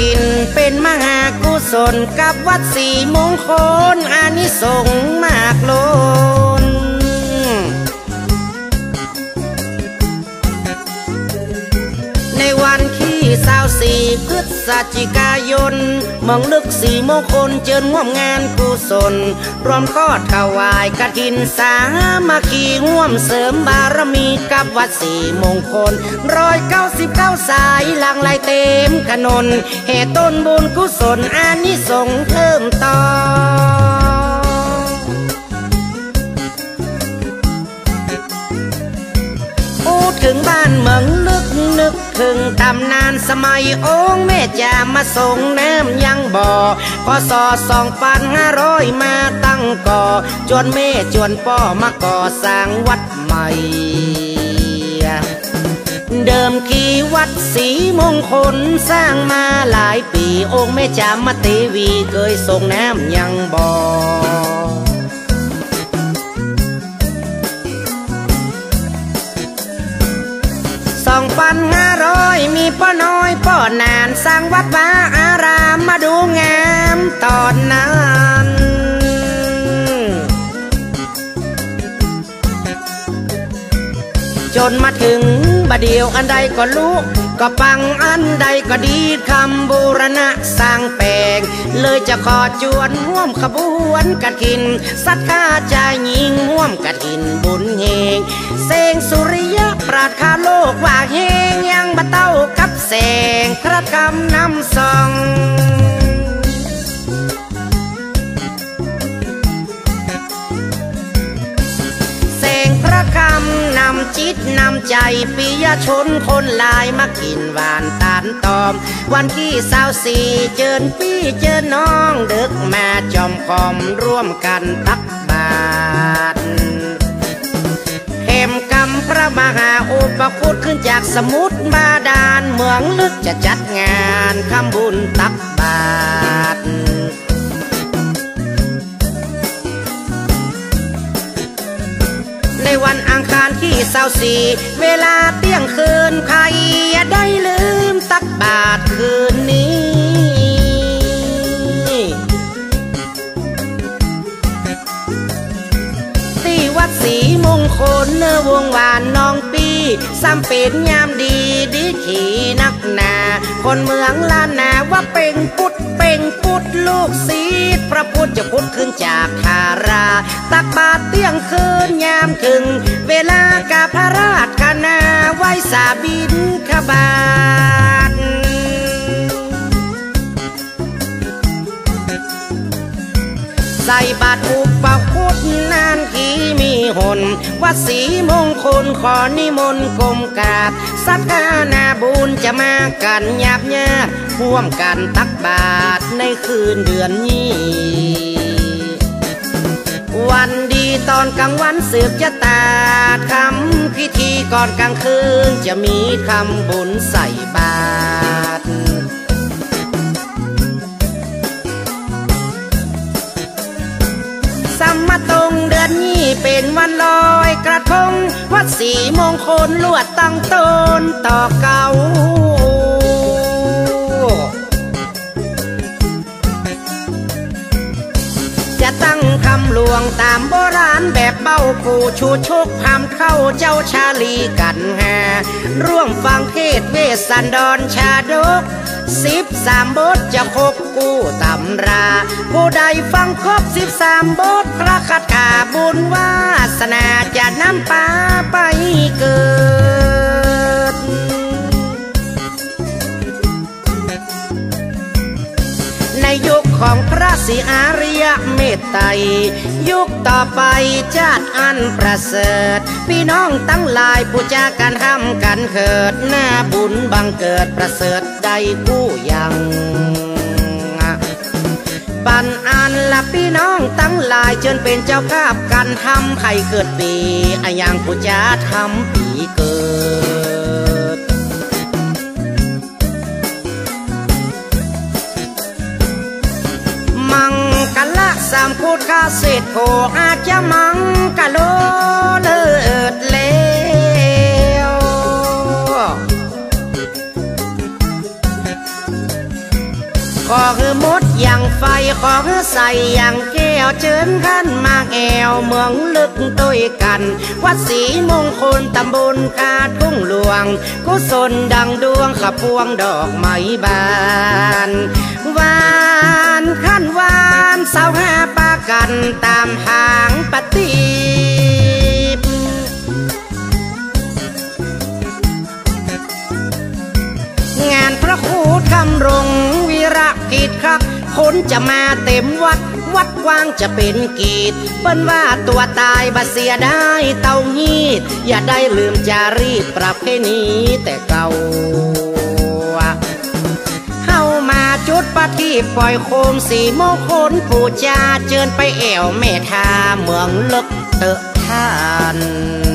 กินเป็นมหากุศลกับวัดสีมงคลอานิสงส์มากล้น ศจิกายนมองลึกสี่มงคลเจิญง่วมงานกุศลรวมทอดถวายกฐินสามาคีง่วมเสริมบารมีกับวัดสี่มงคลร้อยเก้าสิบเก้าสายหลังไหลเต็มขนนเหตุต้นบุญกุศลอานิสงส์เพิ่มต่อ ถึงบ้านเมืองนึกนึกถึงตำนานสมัยองค์แม่จามาส่งน้ำยังบ่อพอสอสองพันห้าร้อยมาตั้งก่อ จวนแม่จวนพ่อมาก่อสร้างวัดใหม่เดิมกีวัดสีมงคลสร้างมาหลายปีองค์แม่จามาเตวีเคยส่งน้ำยังบ่อ อยป้อนานสร้างวัดวาอารามมาดูงามตอนนั้นจนมาถึงบดเดียวอันใดก็รู้ก็ปังอันใดก็ดีคำบูรณะสร้างแปลง เลยจะขอจวนห่วมขบวนกฐิน สัตว์ข้าใจยิงห่วมกฐินบุญเฮงเสงสุริยะปราดคาโล พระคำนำส่องแสงพระคำนำจิตนำใจปิยชนคนลายมากินหวานตานตอม วันที่สาวสี่เจิญพี่เจอน้องเดึกมาจอมคอมร่วมกันตักบาต หาอุปคุตขึ้นจากสมุทรบาดาลเมืองลึกจะจัดงานคำบุญตักบาตรในวันอังคารที่เศร้าสีเวลาเที่ยงคืนใครอย่าได้ลืมตักบาทคืนนี้ที่วัดศรีมงคลเนื้อวงวานน้อง ซ้ำเป็นยามดีดีขี่นักหนา คนเมืองลานนาว่าเป็นพุดเป็นพุดลูกศิษย์พระพุทธจะพุทธขึ้นจากทารา ตักบาตรเตี้ยงคืนยามถึง เวลากาพระราชคณาไว้สาบินขบาท ส่บาตรอุปคุตนานทีมีหนวัดศรีมงคลขอนิมนต์กรมกาบสักการนาบุญจะมากันหยาบยาบร่วมกันตักบาตรในคืนเดือนนี้วันดีตอนกลางวันสืบจะตาดคำพิธีก่อนกลางคืนจะมีคำบุญใส่บาตร สีมงคลลวดตั้งต้นต่อเก่าจะตั้งคำหลวงตามโบราณแบบเบ้าปูชูชกพามเข้าเจ้าชาลีกันแฮร่วมฟังเทศเวสันดรชาดกสิบสามบทจะคบกู้ตำรา ผู้ใดฟังครบสิบสามบทพระคาถาบุญวาสนา ของพระศรีอาริยเมตไตรยุคต่อไปชาติอันประเสริฐ พี่น้องตั้งหลายผู้จากันห้ำกันเกิดหน้าบุญบังเกิดประเสริฐใดกู้ยังปันอันละพี่น้องตั้งหลายจนเป็นเจ้าภาพกันทำให้เกิดปีอะอย่างผู้จาทำปีเกิด เศษโออาจะมังกะโลเลิศเลวขอคือมดอย่างไฟขอคืใสอย่างแก้วเชิญขั้นมาแอวเมืองลึกด้ยกัน วัดศรีมงคลตำบลกาดกุ้งหลวง กุศลดังดวงขับพวงดอกไม้บาน วานขั้นว นตามหางปฏิบงานพระครูทำรงวิระกิจครับ คนจะมาเต็มวัด วัดกว้างจะเป็นกีดเปิ้นว่าตัวตายบาเสียได้เต้าฮีด อย่าได้ลืมจารีตปรับให้นี้แต่เก่า ปะที่ปล่อยโคมสีมงคลผู้จาเจิญไปแอวแม่ทาเมืองลึกเตอะท่าน